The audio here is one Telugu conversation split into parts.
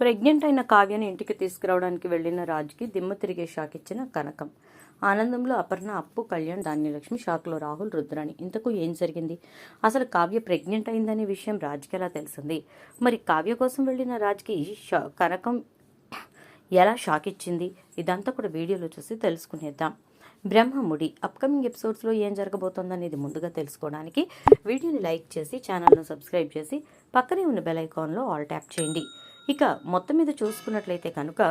ప్రెగ్నెంట్ అయిన కావ్యని ఇంటికి తీసుకురావడానికి వెళ్ళిన రాజుకి దిమ్మ తిరిగే షాక్ ఇచ్చిన కనకం. ఆనందంలో అపర్ణ అప్పు కళ్యాణ్ ధాన్యలక్ష్మి షాక్లో రాహుల్ రుద్రాణి. ఇంతకు ఏం జరిగింది? అసలు కావ్య ప్రెగ్నెంట్ అయిందనే విషయం రాజుకి ఎలా తెలిసింది? మరి కావ్య కోసం వెళ్ళిన రాజుకి షా- కనకం ఎలా షాక్ ఇచ్చింది? ఇదంతా కూడా వీడియోలో చూసి తెలుసుకునేద్దాం. బ్రహ్మముడి అప్కమింగ్ ఎపిసోడ్స్లో ఏం జరగబోతోందనేది ముందుగా తెలుసుకోవడానికి వీడియోని లైక్ చేసి ఛానల్ను సబ్స్క్రైబ్ చేసి పక్కనే ఉన్న బెల్ ఐకాన్లో ఆల్ ట్యాప్ చేయండి. ఇక మొత్తం మీద చూసుకున్నట్లయితే కనుక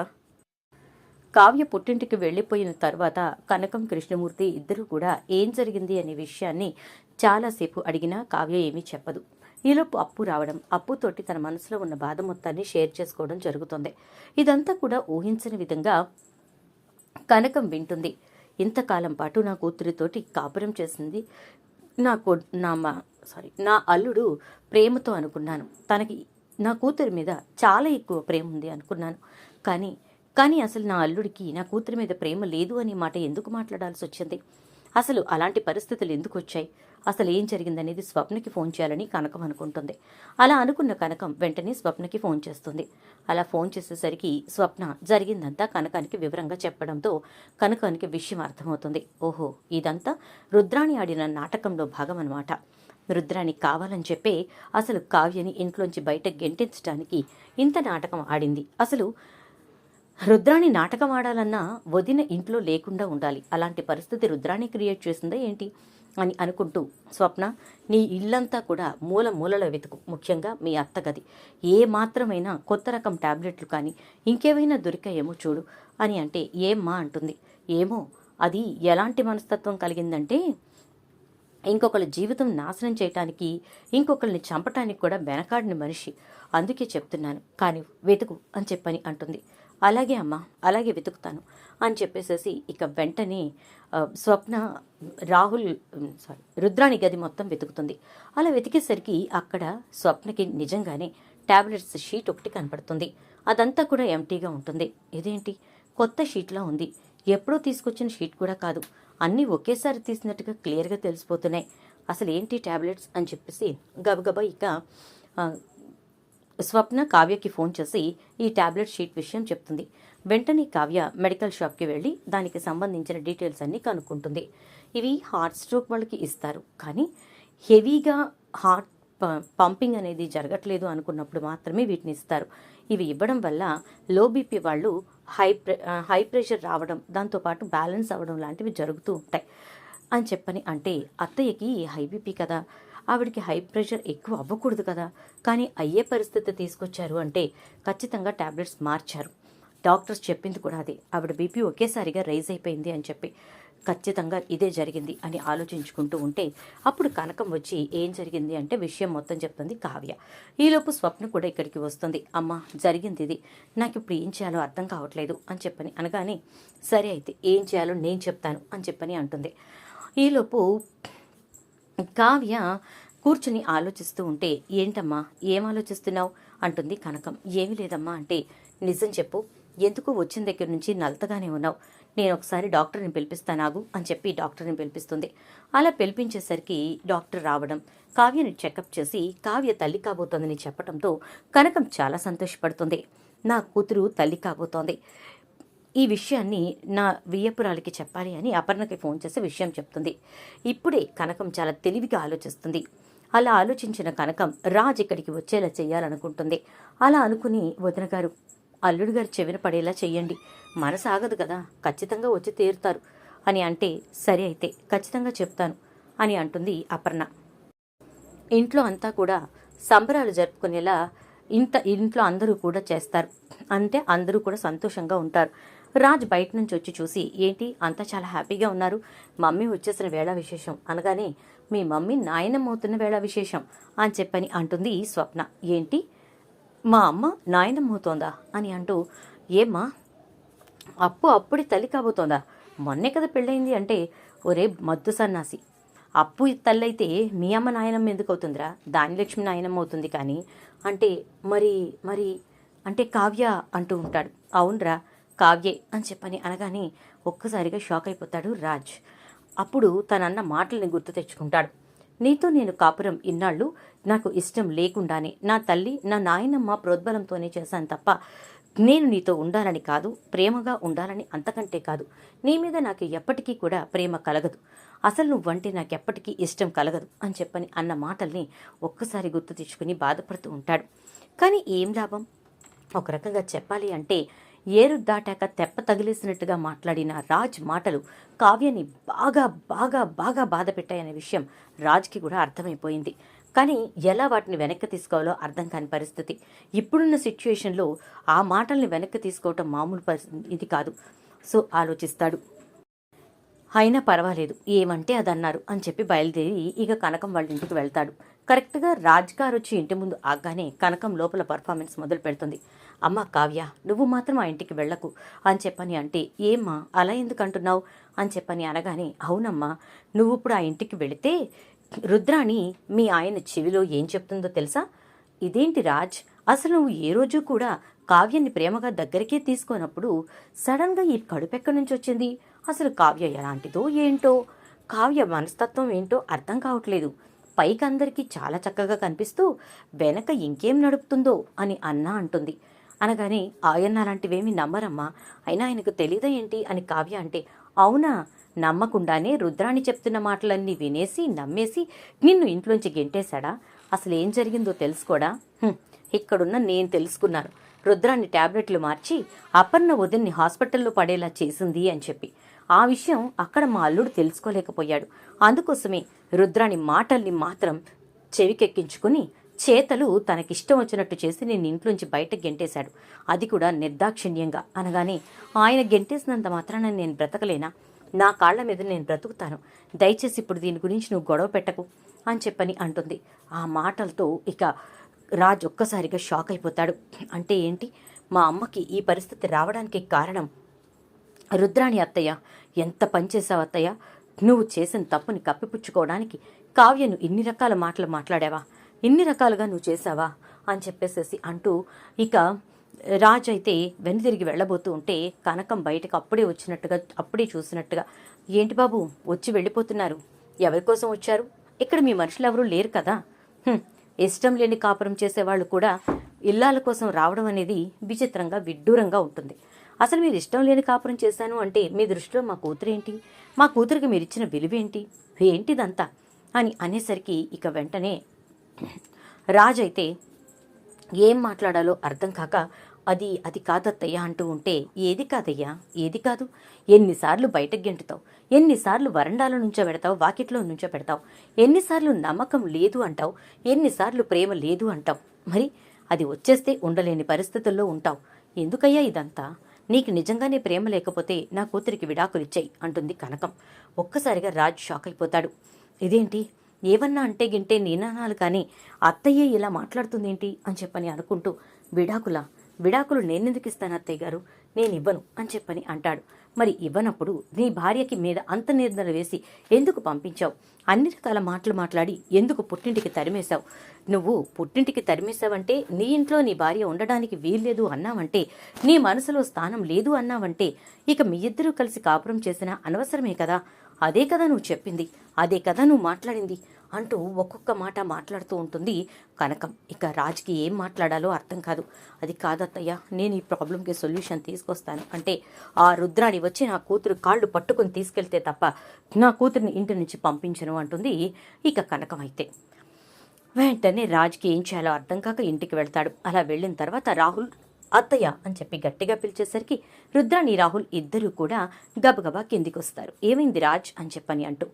కావ్య పుట్టింటికి వెళ్ళిపోయిన తర్వాత కనకం కృష్ణమూర్తి ఇద్దరు కూడా ఏం జరిగింది అనే విషయాన్ని చాలాసేపు అడిగినా కావ్య ఏమీ చెప్పదు. ఈలోపు అప్పు రావడం అప్పుతోటి తన మనసులో ఉన్న బాధ మొత్తాన్ని షేర్ చేసుకోవడం జరుగుతుంది. ఇదంతా కూడా ఊహించని విధంగా కనకం వింటుంది. ఇంతకాలం పాటు నా కూతురితోటి కాపురం చేసింది నా కొ నా మా సారీ నా అల్లుడు ప్రేమతో అనుకున్నాను. తనకి నా కూతురి మీద చాలా ఎక్కువ ప్రేమ ఉంది అనుకున్నాను. కానీ కానీ అసలు నా అల్లుడికి నా కూతురి మీద ప్రేమ లేదు అనే మాట ఎందుకు మాట్లాడాల్సి వచ్చింది? అసలు అలాంటి పరిస్థితులు ఎందుకు వచ్చాయి? అసలు ఏం జరిగిందనేది స్వప్నకి ఫోన్ చేయాలని కనకం అనుకుంటుంది. అలా అనుకున్న కనకం వెంటనే స్వప్నకి ఫోన్ చేస్తుంది. అలా ఫోన్ చేసేసరికి స్వప్న జరిగిందంతా కనకానికి వివరంగా చెప్పడంతో కనకానికి విషయం అర్థమవుతుంది. ఓహో ఇదంతా రుద్రాణి ఆడిన నాటకంలో భాగం అన్నమాట రుద్రాణి కావాలని చెప్పే అసలు కావ్యని ఇంట్లోంచి బయట గెంటించడానికి ఇంత నాటకం ఆడింది. అసలు రుద్రాణి నాటకం ఆడాలన్నా వదిన ఇంట్లో లేకుండా ఉండాలి. అలాంటి పరిస్థితి రుద్రాణి క్రియేట్ చేసిందా ఏంటి? అని అనుకుంటూ స్వప్న నీ ఇల్లంతా కూడా మూల మూలలో వెతుకు. ముఖ్యంగా మీ అత్తగది. ఏ మాత్రమైనా కొత్త రకం టాబ్లెట్లు కానీ ఇంకేమైనా దొరికాయేమో చూడు అని అంటే ఏమ్మా అంటుంది. ఏమో అది ఎలాంటి మనస్తత్వం కలిగిందంటే ఇంకొకళ్ళ జీవితం నాశనం చేయటానికి ఇంకొకరిని చంపటానికి కూడా వెనకాడిన మనిషి అందుకే చెప్తున్నాను. కానీ వెతుకు అని చెప్పని అంటుంది. అలాగే అమ్మా అలాగే వెతుకుతాను అని చెప్పేసేసి ఇక వెంటనే స్వప్న రాహుల్ సారీ రుద్రాణి గది మొత్తం వెతుకుతుంది. అలా వెతికేసరికి అక్కడ స్వప్నకి నిజంగానే ట్యాబ్లెట్స్ షీట్ ఒకటి కనపడుతుంది. అదంతా కూడా ఎంటీగా ఉంటుంది. ఇదేంటి? కొత్త షీట్లా ఉంది. ఎప్పుడో తీసుకొచ్చిన షీట్ కూడా కాదు. అన్నీ ఒకేసారి తీసినట్టుగా క్లియర్గా తెలిసిపోతున్నాయి. అసలు ఏంటి టాబ్లెట్స్ అని చెప్పేసి గబగబా ఇక స్వప్న కావ్యకి ఫోన్ చేసి ఈ టాబ్లెట్ షీట్ విషయం చెప్తుంది. వెంటనే కావ్య మెడికల్ షాప్కి వెళ్ళి దానికి సంబంధించిన డీటెయిల్స్ అన్నీ కనుక్కుంటుంది. ఇవి హార్ట్ స్ట్రోక్ వాళ్ళకి ఇస్తారు. కానీ హెవీగా హార్ట్ పంపింగ్ అనేది జరగట్లేదు అనుకున్నప్పుడు మాత్రమే వీటిని ఇస్తారు. ఇవి ఇవ్వడం వల్ల లో బీపీ వాళ్ళు హై ప్రె హై ప్రెషర్ రావడం దాంతోపాటు బ్యాలెన్స్ అవ్వడం లాంటివి జరుగుతూ ఉంటాయి. అని చెప్పని అంటే అత్తయ్యకి హై బీపీ కదా. ఆవిడకి హై ప్రెషర్ ఎక్కువ అవ్వకూడదు కదా. కానీ అయ్యే పరిస్థితి తీసుకొచ్చారు అంటే ఖచ్చితంగా టాబ్లెట్స్ మార్చారు. డాక్టర్స్ చెప్పింది కూడా అదే. ఆవిడ బీపీ ఒకేసారిగా రైజ్ అయిపోయింది అని చెప్పి. ఖచ్చితంగా ఇదే జరిగింది అని ఆలోచించుకుంటూ ఉంటే అప్పుడు కనకం వచ్చి ఏం జరిగింది అంటే విషయం మొత్తం చెప్తుంది కావ్య. ఈలోపు స్వప్న కూడా ఇక్కడికి వస్తుంది. అమ్మ జరిగింది ఇది. నాకు ఇప్పుడు ఏం చేయాలో అర్థం కావట్లేదు అని చెప్పని అనగానే సరే అయితే ఏం చేయాలో నేను చెప్తాను అని చెప్పని అంటుంది. ఈలోపు కావ్య కూర్చుని ఆలోచిస్తూ ఉంటే ఏంటమ్మా ఏం ఆలోచిస్తున్నావు? అంటుంది కనకం. ఏమీ లేదమ్మా అంటే నిజం చెప్పు. ఎందుకు వచ్చిన దగ్గర నుంచి నలతగానే ఉన్నావు. నేను ఒకసారి డాక్టర్ని పిలిపిస్తానాగు అని చెప్పి డాక్టర్ని పిలిపిస్తుంది. అలా పిలిపించేసరికి డాక్టర్ రావడం కావ్యని చెకప్ చేసి కావ్య తల్లి కాబోతోందని చెప్పడంతో కనకం చాలా సంతోషపడుతుంది. నా కూతురు తల్లి కాబోతోంది. ఈ విషయాన్ని నా వియ్యపురాలికి చెప్పాలి అని అపర్ణకి ఫోన్ చేసి విషయం చెప్తుంది. ఇప్పుడే కనకం చాలా తెలివిగా ఆలోచిస్తుంది. అలా ఆలోచించిన కనకం రాజ్ ఇక్కడికి వచ్చేలా చేయాలనుకుంటుంది. అలా అనుకుని వదిన గారు అల్లుడు గారు చెవిన పడేలా చేయండి మనసు ఆగదు కదా. ఖచ్చితంగా వచ్చి తీరుతారు. అని అంటే సరే అయితే ఖచ్చితంగా చెప్తాను అని అంటుంది అపర్ణ. ఇంట్లో అంతా కూడా సంబరాలు జరుపుకునేలా ఇంత ఇంట్లో అందరూ కూడా చేస్తారు. అంటే అందరూ కూడా సంతోషంగా ఉంటారు. రాజ్ బయట నుంచి వచ్చి చూసి ఏంటి అంతా చాలా హ్యాపీగా ఉన్నారు. మమ్మీ వచ్చేసిన వేళ విశేషం. అనగానే మీ మమ్మీ నాయనమ్మ అవుతున్న వేళ విశేషం అని చెప్పని అంటుంది స్వప్న. ఏంటి? మా అమ్మ నాయనమ్మ అవుతోందా? అని అంటూ ఏమ్మా అప్పు అప్పుడే తల్లి కాబోతోందా? మొన్నే కదా పెళ్ళైంది అంటే ఒరే మద్దు సన్నాసి. అప్పు తల్లైతే మీ అమ్మ నాయనమ్మ ఎందుకు అవుతుందిరా దానిలక్ష్మి నాయనమ్మ అవుతుంది కానీ అంటే మరి మరి అంటే కావ్య అంటూ ఉంటాడు. అవునరా కావ్యే అని చెప్పని అనగానే ఒక్కసారిగా షాక్ అయిపోతాడు రాజ్. అప్పుడు తనన్న మాటల్ని గుర్తు తెచ్చుకుంటాడు. నీతో నేను కాపురం ఇన్నాళ్ళు నాకు ఇష్టం లేకుండానే నా తల్లి నా నాయనమ్మ ప్రోద్బలంతోనే చేశాను తప్ప నేను నీతో ఉండాలని కాదు ప్రేమగా ఉండాలని అంతకంటే కాదు. నీ మీద నాకు ఎప్పటికీ కూడా ప్రేమ కలగదు. అసలు నువ్వంటే నాకు ఎప్పటికీ ఇష్టం కలగదు అని చెప్పని అన్న మాటల్ని ఒక్కసారి గుర్తు తెచ్చుకుని బాధపడుతూ ఉంటాడు. కానీ ఏం లాభం? ఒక రకంగా చెప్పాలి అంటే ఏరు దాటాక తెప్ప తగిలేసినట్టుగా మాట్లాడిన రాజ్ మాటలు కావ్యని బాగా బాగా బాగా బాధ పెట్టాయనే విషయం రాజ్కి కూడా అర్థమైపోయింది. కానీ ఎలా వాటిని వెనక్కి తీసుకోవాలో అర్థం కాని పరిస్థితి. ఇప్పుడున్న సిచ్యుయేషన్లో ఆ మాటల్ని వెనక్కి తీసుకోవటం మామూలు పరిస్థితి ఇది కాదు. సో ఆలోచిస్తాడు. అయినా పర్వాలేదు. ఏమంటే అది అన్నారు అని చెప్పి బయలుదేరి ఇక కనకం వాళ్ళ ఇంటికి వెళ్తాడు. కరెక్ట్గా రాజ్ గారు వచ్చి ఇంటి ముందు ఆగ్గానే కనకం లోపల పర్ఫార్మెన్స్ మొదలు పెడుతుంది. అమ్మ కావ్య నువ్వు మాత్రం ఆ ఇంటికి వెళ్ళకు అని చెప్పని అంటే ఏమ్మా అలా ఎందుకు అంటున్నావు? అని చెప్పని అనగానే అవునమ్మా నువ్వు ఇప్పుడు ఆ ఇంటికి వెళితే రుద్రాణి మీ ఆయన చెవిలో ఏం చెప్తుందో తెలుసా? ఇదేంటి రాజ్? అసలు నువ్వు ఏ రోజు కూడా కావ్యాన్ని ప్రేమగా దగ్గరికే తీసుకోనప్పుడు సడన్గా ఈ కడుపెక్కడి నుంచి వచ్చింది? అసలు కావ్య ఎలాంటిదో ఏంటో? కావ్య మనస్తత్వం ఏంటో అర్థం కావట్లేదు. పైకి అందరికీ చాలా చక్కగా కనిపిస్తూ వెనక ఇంకేం నడుపుతుందో అని అన్నా అంటుంది. అనగానే ఆయన అలాంటివేమీ నమ్మరమ్మా. అయినా ఆయనకు తెలీదా ఏంటి? అని కావ్య అంటే అవునా? నమ్మకుండానే రుద్రాణి చెప్తున్న మాటలన్నీ వినేసి నమ్మేసి నిన్ను ఇంట్లోంచి గెంటేశాడా? అసలు ఏం జరిగిందో తెలుసుకోడా? ఇక్కడున్న నేను తెలుసుకున్నాను. రుద్రాన్ని టాబ్లెట్లు మార్చి అపర్ణ వదిన్ని హాస్పిటల్లో పడేలా చేసింది అని చెప్పి. ఆ విషయం అక్కడ మా అల్లుడు తెలుసుకోలేకపోయాడు. అందుకోసమే రుద్రాని మాటల్ని మాత్రం చెవికెక్కించుకుని చేతలు తనకిష్టం వచ్చినట్టు చేసి నేను ఇంట్లోంచి బయట గెంటేశాడు. అది కూడా నిర్దాక్షిణ్యంగా అనగానే ఆయన గెంటేసినంత మాత్రాన నేను బ్రతకలేనా? నా కాళ్ళ మీద నేను బ్రతుకుతాను. దయచేసి ఇప్పుడు దీని గురించి నువ్వు గొడవ పెట్టకు అని చెప్పని అంటుంది. ఆ మాటలతో ఇక రాజ్ ఒక్కసారిగా షాక్ అయిపోతాడు. అంటే ఏంటి? మా అమ్మకి ఈ పరిస్థితి రావడానికి కారణం? రుద్రాణి అత్తయ్య ఎంత పనిచేశావు అత్తయ్య? నువ్వు చేసిన తప్పుని కప్పిపుచ్చుకోవడానికి కావ్యను ఇన్ని రకాల మాటలు మాట్లాడావా? ఇన్ని రకాలుగా నువ్వు చేశావా? అని చెప్పేసేసి అంటూ ఇక రాజ్ అయితే వెనుదిరిగి వెళ్ళబోతూ ఉంటే కనకం బయటకు అప్పుడే వచ్చినట్టుగా అప్పుడే చూసినట్టుగా ఏంటి బాబు వచ్చి వెళ్ళిపోతున్నారు? ఎవరి కోసం వచ్చారు? ఇక్కడ మీ మనుషులు ఎవరూ లేరు కదా. ఇష్టం లేని కాపురం చేసేవాళ్ళు కూడా ఇల్లాల కోసం రావడం అనేది విచిత్రంగా విడ్డూరంగా ఉంటుంది. అసలు మీరు ఇష్టం లేని కాపురం చేశాను అంటే మీ దృష్టిలో మా కూతురేంటి మా కూతురికి మీరు ఇచ్చిన విలువేంటి ఏంటిదంతా? అని అనేసరికి ఇక వెంటనే రాజ్ అయితే ఏం మాట్లాడాలో అర్థం కాక అది అది కాదత్తయ్యా అంటూ ఉంటే ఏది కాదయ్యా? ఏది కాదు? ఎన్నిసార్లు బయటకు గెంటుతావు? ఎన్నిసార్లు వరండాల నుంచో పెడతావు? వాకిట్లో నుంచో పెడతావు? ఎన్నిసార్లు నమ్మకం లేదు అంటావు? ఎన్నిసార్లు ప్రేమ లేదు అంటావు? మరి అది వచ్చేస్తే ఉండలేని పరిస్థితుల్లో ఉంటావు. ఎందుకయ్యా ఇదంతా? నీకు నిజంగానే ప్రేమ లేకపోతే నా కూతురికి విడాకులిచ్చాయి అంటుంది కనకం. ఒక్కసారిగా రాజ్ షాక్ అయిపోతాడు ఇదేంటి? ఏమన్నా అంటే గింటే నేననాలు కానీ అత్తయ్య ఇలా మాట్లాడుతుందేంటి అని చెప్పని అనుకుంటూ విడాకులా? విడాకులు నేనెందుకు ఇస్తాను అత్తయ్య గారు? నేను ఇవ్వను అని చెప్పని అంటాడు. మరి ఇవ్వనప్పుడు నీ భార్యకి మీద అంత నిర్ణయం వేసి ఎందుకు పంపించావు? అన్ని రకాల మాటలు మాట్లాడి ఎందుకు పుట్టింటికి తరిమేశావు? నువ్వు పుట్టింటికి తరిమేశావంటే నీ ఇంట్లో నీ భార్య ఉండడానికి వీల్లేదు అన్నావంటే నీ మనసులో స్థానం లేదు అన్నావంటే ఇక మీ ఇద్దరూ కలిసి కాపురం చేసినా అనవసరమే కదా? అదే కదా నువ్వు చెప్పింది. అదే కదా నువ్వు మాట్లాడింది. అంటూ ఒక్కొక్క మాట మాట్లాడుతూ ఉంటుంది కనకం. ఇక రాజుకి ఏం మాట్లాడాలో అర్థం కాదు. అది కాదత్తయ్య నేను ఈ ప్రాబ్లంకి సొల్యూషన్ తీసుకొస్తాను. అంటే ఆ రుద్రాని వచ్చి నా కూతురు కాళ్ళు పట్టుకొని తీసుకెళ్తే తప్ప నా కూతురిని ఇంటి నుంచి పంపించను అంటుంది ఇక కనకం అయితే. వెంటనే రాజుకి ఏం చేయాలో అర్థం కాక ఇంటికి వెళ్తాడు. అలా వెళ్ళిన తర్వాత రాహుల్ అత్తయ్య అని చెప్పి గట్టిగా పిలిచేసరికి రుద్రాణి రాహుల్ ఇద్దరూ కూడా గబగబా కిందికొస్తారు. ఏమైంది రాజ్ అని చెప్పని అంటూ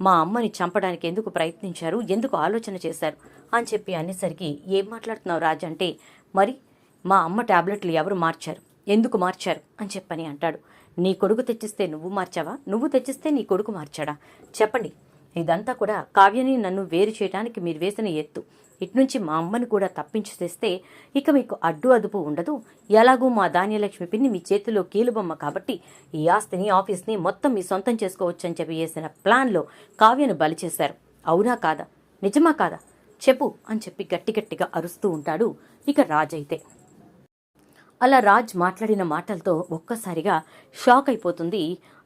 మా అమ్మని చంపడానికి ఎందుకు ప్రయత్నించారు? ఎందుకు ఆలోచన చేశారు? అని చెప్పి అనేసరికి ఏం మాట్లాడుతున్నావు రాజ్ అంటే మరి మా అమ్మ టాబ్లెట్లు ఎవరు మార్చారు? ఎందుకు మార్చారు? అని చెప్పని అంటాడు. నీ కొడుకు తెచ్చిస్తే నువ్వు మార్చావా? నువ్వు తెచ్చిస్తే నీ కొడుకు మార్చాడా? చెప్పండి. ఇదంతా కూడా కావ్యని నన్ను వేరు చేయడానికి మీరు వేసిన ఎత్తు. ఇట్నుంచి మా అమ్మని కూడా తప్పించి తెస్తే ఇక మీకు అడ్డు అదుపు ఉండదు. ఎలాగూ మా ధాన్యలక్ష్మి పిన్ని మీ చేతిలో కీలుబొమ్మ కాబట్టి ఈ ఆస్తిని ఆఫీస్ని మొత్తం మీ సొంతం చేసుకోవచ్చు అని చెప్పి వేసిన ప్లాన్లో కావ్యను బలి చేశారు. అవునా కాదా? నిజమా కాదా? చెప్పు అని చెప్పి గట్టి గట్టిగా అరుస్తూ ఉంటాడు ఇక రాజైతే. అలా రాజ్ మాట్లాడిన మాటలతో ఒక్కసారిగా షాక్ అయిపోతుంది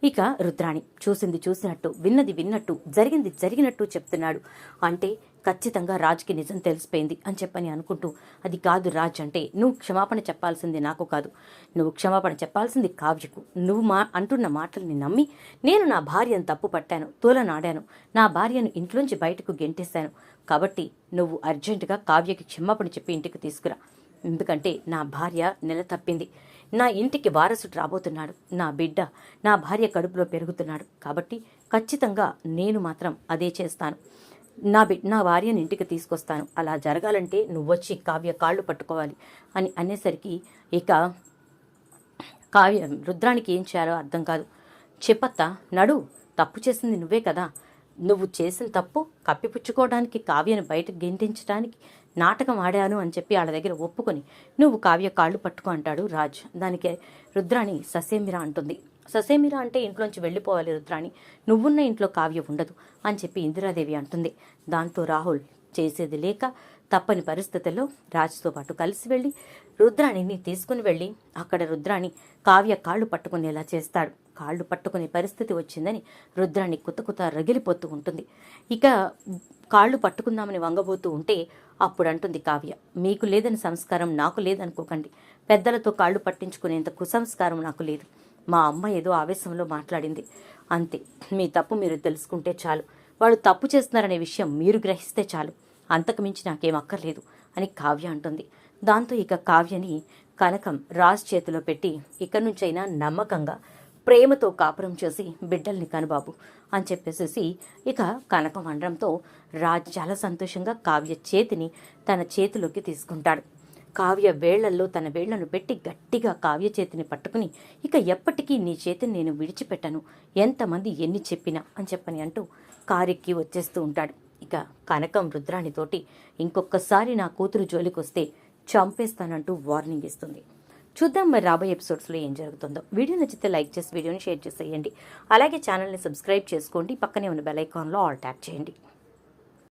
ఇక రుద్రాణి. చూసింది చూసినట్టు విన్నది విన్నట్టు జరిగింది జరిగినట్టు చెప్తున్నాడు. అంటే ఖచ్చితంగా రాజ్కి నిజం తెలిసిపోయింది అని చెప్పని అనుకుంటూ అది కాదు రాజ్ అంటే నువ్వు క్షమాపణ చెప్పాల్సింది నాకు కాదు. నువ్వు క్షమాపణ చెప్పాల్సింది కావ్యకు. నువ్వు మా అంటున్న మాటల్ని నమ్మి నేను నా భార్యను తప్పు పట్టాను తోలనాడాను. నా భార్యను ఇంట్లోంచి బయటకు గెంటేశాను. కాబట్టి నువ్వు అర్జెంటుగా కావ్యకి క్షమాపణ చెప్పి ఇంటికి తీసుకురా. ఎందుకంటే నా భార్య నెల తప్పింది. నా ఇంటికి వారసుడు రాబోతున్నాడు. నా బిడ్డ నా భార్య కడుపులో పెరుగుతున్నాడు. కాబట్టి ఖచ్చితంగా నేను మాత్రం అదే చేస్తాను. నా బి నా భార్యని ఇంటికి తీసుకొస్తాను. అలా జరగాలంటే నువ్వు వచ్చి కావ్య కాళ్ళు పట్టుకోవాలి అని అనేసరికి ఇక కావ్య రుద్రానికి ఏం చేయాలో అర్థం కాదు. చెప్పత్త నడు తప్పు చేసింది నువ్వే కదా. నువ్వు చేసిన తప్పు కప్పిపుచ్చుకోవడానికి కావ్యను బయటకు గెంటించడానికి నాటకం ఆడాను అని చెప్పి వాళ్ళ దగ్గర ఒప్పుకొని నువ్వు కావ్య కాళ్ళు పట్టుకో అంటాడు రాజ్. దానికి రుద్రాణి ససేమిరా అంటుంది. ససేమిరా అంటే ఇంట్లోంచి వెళ్ళిపోవాలి రుద్రాణి. నువ్వున్న ఇంట్లో కావ్య ఉండదు అని చెప్పి ఇందిరాదేవి అంటుంది. దాంతో రాహుల్ చేసేది లేక తప్పని పరిస్థితుల్లో రాజుతో పాటు కలిసి వెళ్ళి రుద్రాణిని తీసుకుని వెళ్ళి అక్కడ రుద్రాణి కావ్య కాళ్ళు పట్టుకునేలా చేస్తాడు. కాళ్ళు పట్టుకునే పరిస్థితి వచ్చిందని రుద్రాణి కుత కుత రగిలిపోతూ ఉంటుంది. ఇక కాళ్ళు పట్టుకుందామని వంగబోతూ ఉంటే అప్పుడు అంటుంది కావ్య మీకు లేదని సంస్కారం నాకు లేదనుకోకండి. పెద్దలతో కాళ్ళు పట్టించుకునేంత కుసంస్కారం నాకు లేదు. మా అమ్మ ఏదో ఆవేశంలో మాట్లాడింది. అంతే మీ తప్పు మీరు తెలుసుకుంటే చాలు. వాళ్ళు తప్పు చేస్తున్నారనే విషయం మీరు గ్రహిస్తే చాలు. అంతకు మించి నాకేం అక్కర్లేదు అని కావ్య అంటుంది. దాంతో ఇక కావ్యని కనకం రాజ్ చేతిలో పెట్టి ఇక్కడి నుంచైనా నమ్మకంగా ప్రేమతో కాపురం చేసి బిడ్డల్ని కనుబాబు అని చెప్పేసేసి ఇక కనకం అనడంతో రాజ్ చాలా సంతోషంగా కావ్య చేతిని తన చేతిలోకి తీసుకుంటాడు. కావ్య వేళ్ళల్లో తన వేళ్ళను పెట్టి గట్టిగా కావ్య చేతిని పట్టుకుని ఇక ఎప్పటికీ నీ చేతిని నేను విడిచిపెట్టను. ఎంతమంది ఎన్ని చెప్పినా అని చెప్పని అంటూ కారెక్కి వచ్చేస్తూ ఉంటాడు. ఇక కనకం రుద్రాణితోటి ఇంకొకసారి నా కూతురు జోలికొస్తే చంపేస్తానంటూ వార్నింగ్ ఇస్తుంది. చూద్దాం మరి రాబోయే ఎపిసోడ్స్లో ఏం జరుగుతుందో. వీడియో నచ్చితే లైక్ చేసి వీడియోని షేర్ చేసేయండి. అలాగే ఛానల్ని సబ్స్క్రైబ్ చేసుకోండి. పక్కనే ఉన్న బెల్ ఐకాన్లో ఆల్ ట్యాప్ చేయండి.